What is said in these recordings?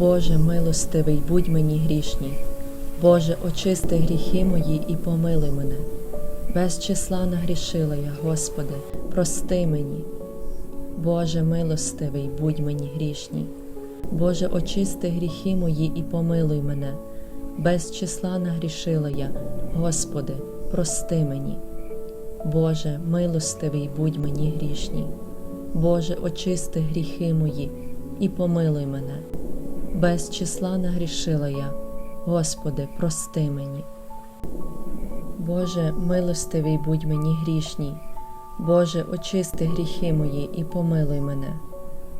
Боже милостивий, будь мені грішній. Боже, очисти гріхи мої і помилуй мене. Без числа нагрішила я, Господи, прости мені. Боже милостивий, будь мені грішній. Боже, очисти гріхи мої і помилуй мене. Без числа нагрішила я, Господи, прости мені. Боже, милостивий, будь мені грішній. Боже, очисти гріхи мої і помилуй мене. Без числа нагрішила я, Господи, прости мені. Боже, милостивий будь мені грішній. Боже, очисти гріхи мої і помилуй мене.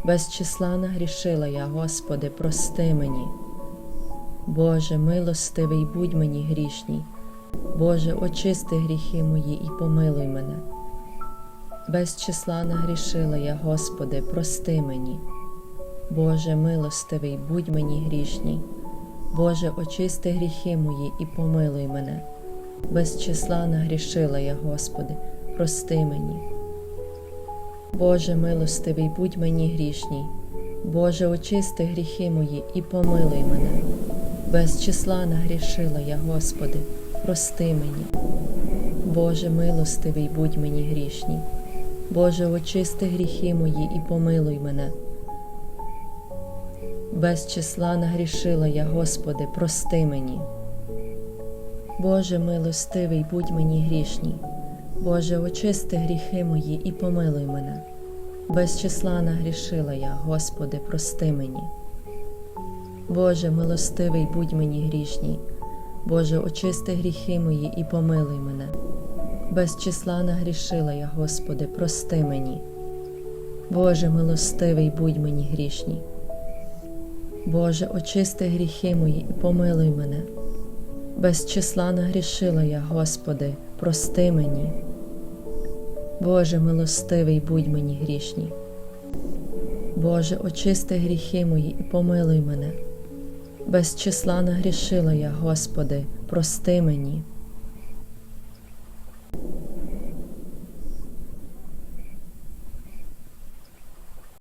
Без числа нагрішила я, Господи, прости мені. Боже, милостивий будь мені грішній. Боже, очисти гріхи мої і помилуй мене. Без числа нагрішила я, Господи, прости мені. Боже, милостивий, будь мені грішній. Боже, очисти гріхи мої і помилуй мене. Без числа нагрішила я, Господи, прости мені. Боже, милостивий, будь мені грішній. Боже, очисти гріхи мої і помилуй мене. Без числа нагрішила я, Господи, прости мені. Боже, милостивий, будь мені грішній. Боже, очисти гріхи мої і помилуй мене. Без числа нагрішила я, Господи, прости мені. Боже милостивий, будь мені грішній. Боже, очисти гріхи мої і помилуй мене. Без числа нагрішила я, Господи, прости мені. Боже милостивий, будь мені грішній. Боже, очисти гріхи мої і помилуй мене. Без числа нагрішила я, Господи, прости мені. Боже милостивий, будь мені грішній. Боже, очисти гріхи мої і помилуй мене. Без числа нагрішила я, Господи, прости мені. Боже милостивий, будь мені грішній. Боже, очисти гріхи мої і помилуй мене. Без числа нагрішила я, Господи, прости мені.